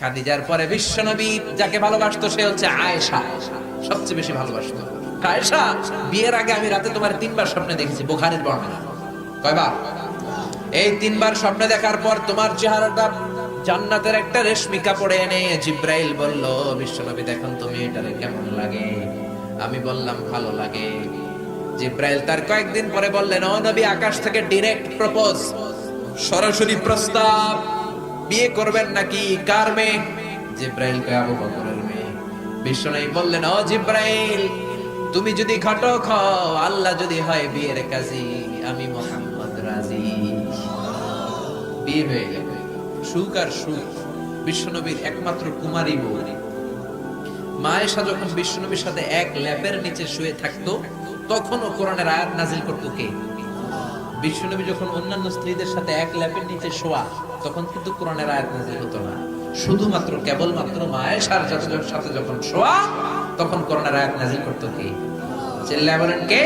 খাদিজার পরে বিশ্বনবী যাকে ভালোবাসতো, সে হচ্ছে আয়েশা। সবচেয়ে বেশি ভালোবাসতো। আয়েশা, বিয়ের আগে আমি রাতে তোমার তিনবার স্বপ্নে দেখেছি, বুখারীর বর্ণনা। কয়বার? এই তিনবার স্বপ্নে দেখার পর তোমার চেহারাটা জান্নাতের একটা রেশমি কাপড়ে এনে জিব্রাইল বলল, বিশ্বনবী, দেখুন তুমি, এটারে কেমন লাগে? আমি বললাম, ভালো লাগে। জিব্রাইল তার কয়েকদিন পরে বললেন, ও নবী, আকাশ থেকে ডিরেক্ট প্রপোজ সরাসরি প্রস্তাব বিয়ে করবেন নাকি কার মেয়ে? জিব্রাইল কে আবু বকরের মেয়ে। বিশ্বনবী বললেন, ও জিব্রাইল, তুমি যদি ঘটক হও, আল্লাহ যদি হয় বিয়ের কাজী, আমি মোহাম্মদ রাজি। বিয়ে হয়ে গেল। সুখ আর সুখ বিশ্বনবীর একমাত্র কুমারী বউ। মায়েশা যখন বিশ্বনবীর সাথে এক ল্যাপের নিচে শুয়ে থাকতো, তখনও কোরআনের আয়াত নাজিল করতো কে? বিশ্বনবী যখন অন্যান্য স্ত্রীদের সাথে এক ল্যাপের নিচে শোয়া, তখন কিন্তু কোরআনের আয়াত নাজিল হতো না। শুধুমাত্র কেবলমাত্র মায়েশার সাথে সাথে যখন শোয়া, তখন কোরআনের আয়াত নাজিল করতো কি? যে বলেন কে?